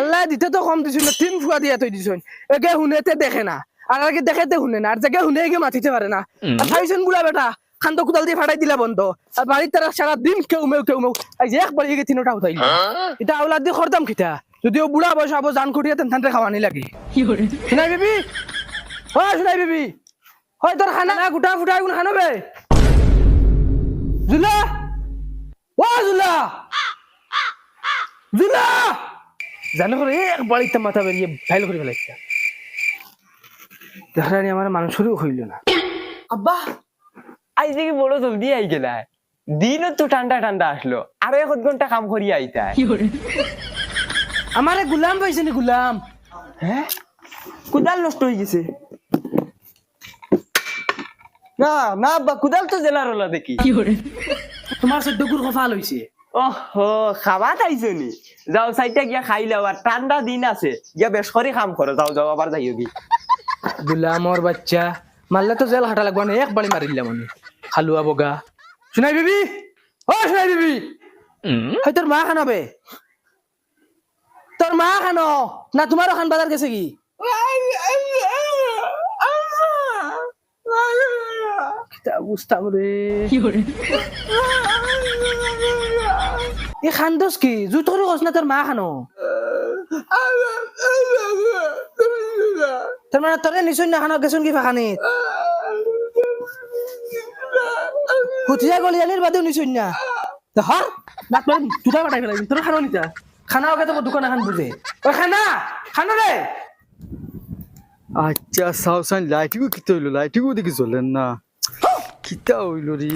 আল্লাহ দিতে তো কম দিছিল তিন ফুয়া দিয়া তৈ দিছুন একে শুনেতে দেখে না। আর আগে দেখেতে শুনে না আর জায়গা শুনে একে মাতিতে পারে না। আর খাইছেন বুড়া বেটা খান্ত কুদাল দিয়ে ফাটাই দিলা বন্ধ। আর বাড়ির তারা সারা দিন কেউ মেউ কেউ মেউ। আজ একবার এগে তিনটা উঠাই এটা আউলাদ দিয়ে খরদাম খিতা যদিও বুড়া বয়স আবো জান করিয়া তেন থানতে খাওয়ানি লাগে শুনাই বিবি? ও শুনাই বিবি। হয় তোর খানা গুটা ফুটা কোন খানো বে জুলা? ও জুলা? জুলা? জানো করে এক বাড়িতে মাথা বেরিয়ে ফাইল করে ফেলাইছে দেখানি আমার মানুষেরও হইল না। আব্বা আজ দেখি বড় জলদি আই গেলা দিনও তো ঠান্ডা ঠান্ডা আসলো আরও এক ঘণ্টা কাম করি আইতা আমারে গুলাম পাইছে নি গুলাম। হ্যাঁ কুদাল নষ্ট হয়ে গেছে। না না আব্বা কুদাল তো জেলার হলো দেখি। তোমার চোদ্দগুর কফাল হইছে। ওহো খাবা খাইছো নি যাও সাইডটা গিয়া খাই লাও আর ঠান্ডা দিন আছে। গিয়া বেশ করে কাম করো যাও যাও আবার যাইও কি গুলামর বাচ্চা মারলে তো জেল হাঁটা লাগবে না এক বাড়ি মারিলাম আমি হালুয়া বগা। শুনাই বিবি? ও শুনাই বিবি। হয় তোর মা খানাবে তোর মা খানো। না তোমারও খান বাজার গেছে কি? বুঝতাম রে এ খান দোষ কি? জুই তোর কস না তোর মা খানো? তোর মানে তোরে নিশ্চয় না খানো গেছুন কি ফাখানিত হুতিয়া গলিয়ালির বাদেও নিশ্চয় না। হর না তোর দুটা বাটাই ফেলাই তোর খানো নিতা খানা ওকে তো দোকান এখন বুঝে ও খানা! খানো রে আচ্ছা সাউসান লাইটিগো কিতা হইল লাইটিগো দেখি জ্বলেন না। কিতা হইল রে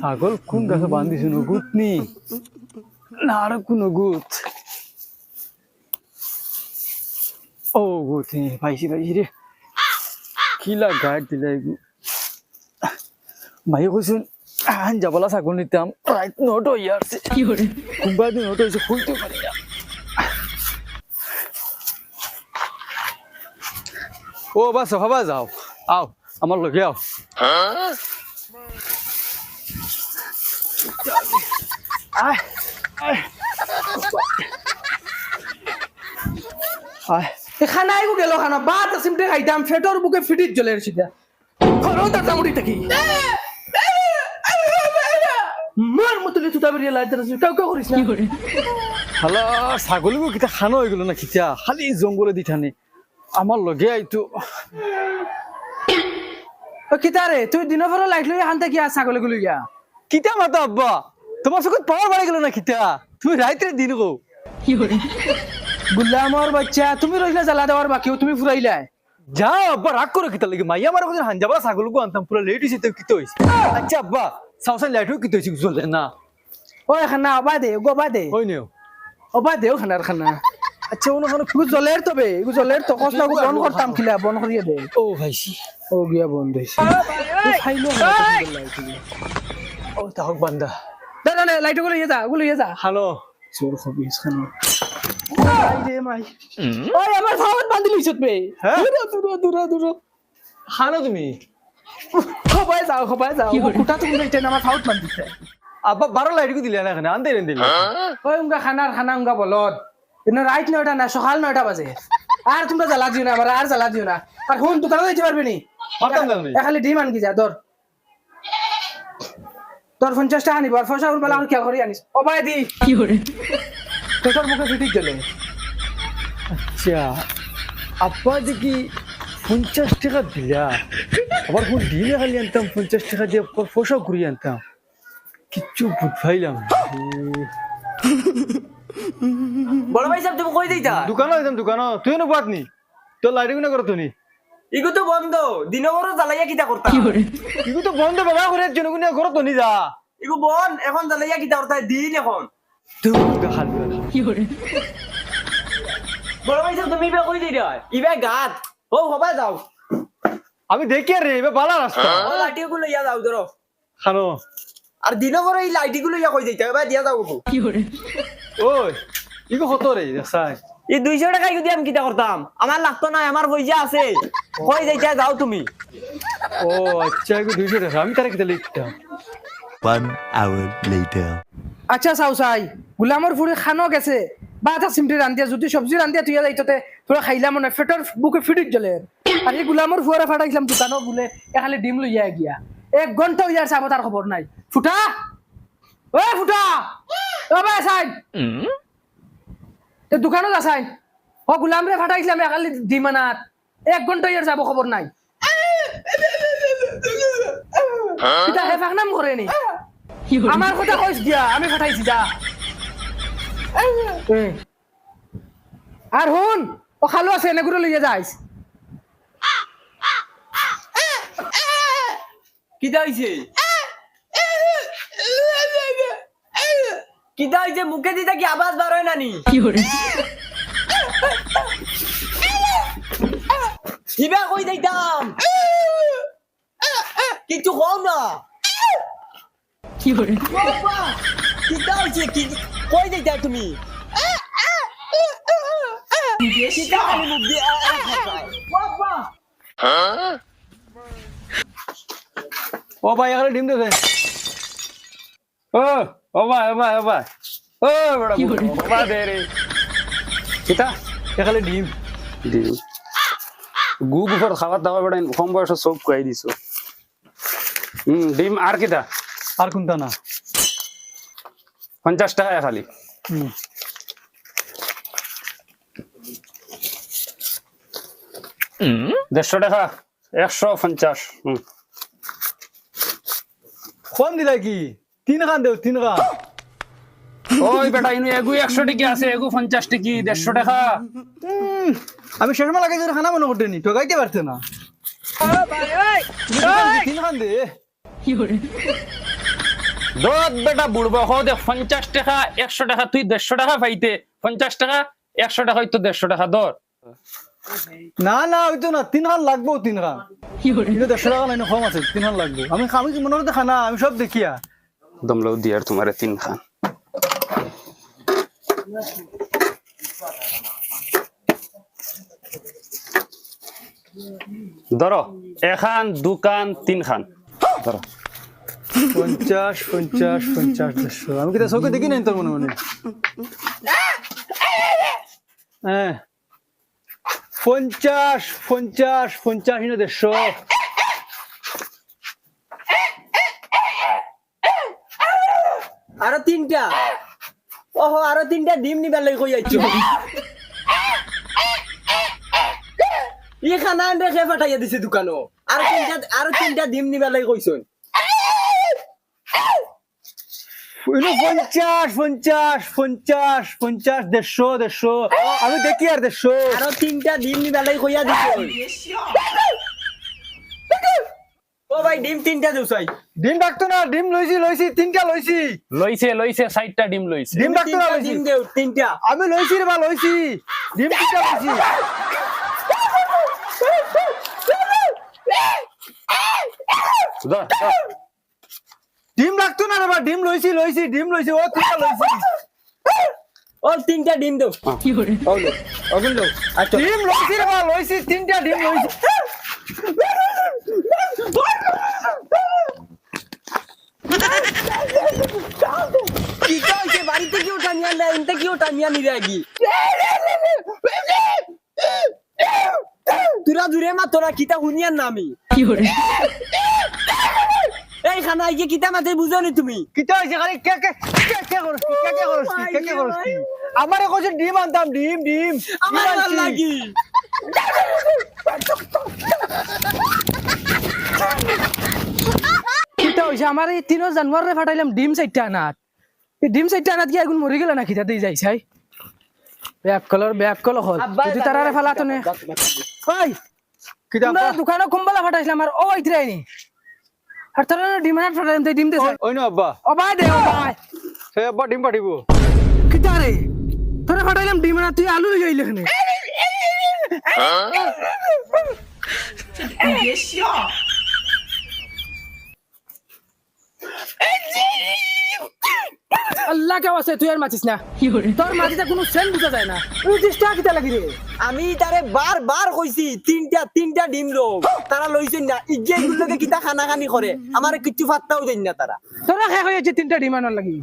ছাগল কোন গাছে বান্ধিছে নগুত নি? না আর কোন গুত ও গুত নি পাইছি পাইছি রে। কিলা গাইড দিলা এগু মাই কইছেন আন যাবলা ছাগল নিতাম রাইট নোট হইয়া আছে। কোনবা দিন নোট হইছে খুলতে পারি না ও বাস হবা যাও। আও আমার লগে আও। আয় আয়। আয়। এ খানা আইগো গেল খানা বাত সিমটে খাইতাম ফেটর বুকে ফিটিত জ্বলে সিধা খরো তার চামড়ি থাকি মার মতলে তুতা বেরিয়ে লাইতে রাখছিস কাউ কাউ করিস না। হালা ছাগলীবোৰ কিতা খানো হৈ গ'ল না কিতা? খালি জংঘলে দি থানে। আমাৰ লগে আইতো। ও কিতারে তুই দিনের পরে লাইট লই হান থাকি আর ছাগলে গুলি গিয়া? কিতা মাতা আব্বা? তোমাৰ চকুত পাৱাৰ বাঢ়ি গ'ল না কিতা তুমি ৰাইতে দিন কো গুলামর বাচ্চা তুমি রইলা জ্বালা দেওয়ার বাকিও তুমি ফুরাইলা। যা আব্বা রাগ করো কিতা লাগি? মাইয়া মারা কথা হাঞ্জাবা ছাগলকো আনতাম পুরা লেট হয়েছে কিতা হয়েছে আচ্ছা আব্বা চাওচান লাইটও কিতা হয়েছে জ্বলে না? ও খানা অবা দে গোবা দে। হয় নিও। অবা দেও খানার খানা। আচ্ছা ওনো খানা ফুল জলের তবে এগু জলের তো কষ্ট বন করতাম খিলা বন করিয়ে দে। ও ভাইছি। ও গিয়া বন্ধ হইছে। খাইলো ও তাহক বান্দা। নে লাইটগুলো ইয়ে যা গুলো ইয়ে যা। হানো চোর খবিস খানা আই রে মাই ওই আমার বান্ধি লইছত বে হ্যাঁ? দূর দূর দূর তুমি। খবাই যাও খবাই যাও। কুটা তুমি যাইতে না আমার বান্ধিছে আব্বা বারো লাইটকো দিলে না এখানে আনতে দিলে। ওই উঙ্গা খানার খানা উঙ্গা বলদ। কিন্তু রাইট নয়টা না সকাল নয়টা বাজে। আর তোমরা জ্বালা দিও না আমার আর জ্বালা দিও না। আর হুন দোকানে যাইতে পারবে নি। খালি ডিম আনকি যা দর তোর পঞ্চাশ টাকা নিব আর ফসা বেলা আর খেয়াল করি আনিস। ও ভাই দি। তোর মুখে ফিটিক গেলে। আচ্ছা আব্বা দেখি পঞ্চাশ টাকা দিলা আবার কোন দিনে খালি আনতাম পঞ্চাশ টাকা দিয়ে পোশাক ঘুরিয়ে আনতাম। কিচ্ছু বুঝাইলাম বড় ভাই সাহেব তুমি কই দিতা? দোকানো যেতাম দোকানো তুই নো। পাতনি তোর লাইটি গুলো করো তুমি? ইগো তো বন্ধ দিন বড় জ্বালাইয়া কিতা করতা ইগু তো বন্ধ বাবা করে জন গুনে করো তো নি যা। ইগো বন এখন জ্বালাইয়া কিতা করতা দিন এখন। বড় ভাই তুমি ইবা কই দিরা ইবা গাত। ও হবা যাও। আমি দেখি আর রে এবার বালা রাস্তা ও লাঠি গুলো ইয়া যাও ধরো খানো। আর দিন বড় এই লাইটি গুলো ইয়া কই দিতা এবার দিয়া যাও। গো ওই ইগু হতো রে দেখাই। এই দুইশো টাকা যদি আমি কিতা করতাম? আমার লাগতো না আমার পয়সা আছে। কই যাইতা যাও তুমি। ও আচ্ছা দুইশো টাকা আমি তারা কিতা লিখতাম? One hour later. আচ্ছা চাও চাই। গোলামৰ ফুৰি খানো গেছে বা এটা চিমটি রান্ধিয়া যদি চব্জি রান্ধিয়া তুই যাইতে তোরা খাইলাম মানে ফেটর বুকে ফিটিত জ্বলে। আর এই গুলামর ফুয়ারে ফাটাইছিলাম দোকানও বলে এ খালি ডিম লইয়া গিয়া। এক ঘণ্টা হইয়া চাবো তার খবর নাই। ফুটা! ও ফুটা! ও ভাই সাইন তে দোকানত আসাইন ও গুলাম রে ফাটাইছিলাম এ খালি ডিম আনাত এক ঘণ্টা হইয়া যাব খবর নাই। এটা হেফাক নাম করে নি? আমার কথা কইস দিয়া আমি ফাটাইছি যা। আর হুন ও খালো আছে এনেগুলো লইয়া যাইস কিতা হইছে কিতা হইছে মুখে দিতে কি আওয়াজ বার হয় নানি হিবা কই দিতাম কিছু কও না বাবা, কিতা হইছে কি কই দিতা তুমি খালি মুখ দিয়ে? বাবা ও ভাই এখানে ডিম দেখে ও ও ভাই ও ভাই ও বড় বাবা দে রে। কিতা এখানে ডিম। ডিম। গু গুফর খাবার দাবার বেড়াই কম বয়সে সব দিছো। হম ডিম আর কিতা আর কোনটা না? পঞ্চাশ টাকা খালি। হুম। দেড়শো টাকা একশো পঞ্চাশ। হম কম দিলা কি? তিন খান দেও তিন খান ওই বেটা ইনু এগু একশো টিকি আছে এগু পঞ্চাশ টিকি দেড়শো টাকা। উম, আমি শেষ মাল আগে খানা মনে করতে নি। না তিন খান দে। দত বেটা বুড়বো হো দে পঞ্চাশ টাকা একশো টাকা তুই দেড়শো টাকা পাইতে। পঞ্চাশ টাকা একশো টাকা হয়তো দেড়শো টাকা দর না না হইতো না তিন খান লাগবো তিন দেড়শো টাকা লাইনে কম আছে তিন খান লাগবো। আমি আমি কি মনে করতে খানা আমি সব দেখিয়া। দমলেও দিয়ার তোমারে তিন খান ধরো এখান দুকান তিন খান ধরো পঞ্চাশ পঞ্চাশ পঞ্চাশ দেড়শো আমি কি চৌকে দেখি নাই তোর মনে মনে? হ্যাঁ পঞ্চাশ পঞ্চাশ পঞ্চাশ দেড়শো আরও তিনটা। ওহো আরও তিনটা ডিম নিবার লাগি কই আইছো ই খানা রেখে পাঠাইয়া দিছে দোকানো? আর তিনটা আরও তিনটা ডিম নিবার লাগি কইছন। পঞ্চাশ পঞ্চাশ পঞ্চাশ পঞ্চাশ দেড়শো দেড়শো। আমি দেখি আর দেড়শো। আরও তিনটা ডিম নিবার লাগি কইয়া দিছে। ও ভাই ডিম তিনটা দেউ চাই ডিম ডাকতো না ডিম লইছি লইছি তিনটা লইছি। লইছে লইছে ষাটটা ডিম লইছে। ডিম ডাকতো না তিনটা লইছি। ডিম দেউ তিনটা। আমি লইছি রে বা লইছি। ডিম তিনটা লইছি। ডিম ডাকতো না রে বা ডিম লইছি লইছি ডিম লইছি ও তিনটা লইছি। ও তিনটা ডিম দেউ ও লো ওগুন লো আচ্ছা। ডিম লইছি রে বা লইছি তিনটা ডিম লইছি। কি বাড়িতে কি ওটা নিয়ে আনলে? ইনতে কি ওটা নিরে আগি? তুরা দূরে মা তোরা কিতা হুনিয়ার নামি এই খানা আইকে কিতা মাতে বুঝো নি তুমি? হইছে খালি কে কে কে কে করছ কে কে করছ কে কে করছ আমারে কইছে ডিম আনতাম ডিম ডিম। আমার ভালো লাগি। হইছে আমার এই তিনো জানুয়ারে ফাটাইলাম ডিম চাইটা আনাত এই ডিম চাইটা আনাত কি এখন মরি গেল না খিতা দিয়ে যাই চাই ব্যাক কলর ব্যাক কল হল যদি তারারে ফালাতো নে ওই কিটা দোকানে কুম্বালা ফাটাইছিলাম আর ও ইতরাই নি আর তারা ডিম আনাত ফাটাইলাম তাই ডিম দে ওই না আব্বা ও ভাই দে ভাই সে আব্বা ডিম পাঠিব কিটা রে তোরা ফাটাইলাম ডিম আনাত তুই আলু লই আইলি এখানে আল্লাহ কেউ আছে তুই আর মাছিস না। তোর মাটিতে কোনো সেন বুঝা যায় না। উনত্রিশ টাকা কিতা লাগি রে? আমি তারে বার বার কইছি তিনটা তিনটা ডিম লো তারা লইছেন না ইজ্জে গুলোকে কিতা খানা খানি করে? আমার কিচ্ছু ফাত্তাও দেন না তারা। তোরা শেষ হয়েছে তিনটা ডিম আনার লাগি।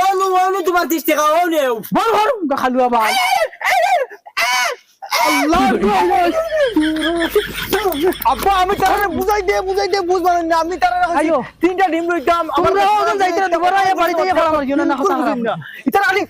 ও নো ও নু তোমার তিরিশ টাকা ও নেও বল বল খালুয়া ভাই আব্বা আমি তারা বুঝাই দে বুঝাই দিয়ে বুঝবার না আমি তারা আইও। তিনটা ডিম লইতাম আমার যাইতে না তোমরা এই বাড়িতে ফেলা মারছো না না কথা খারাপ ইতারা আলি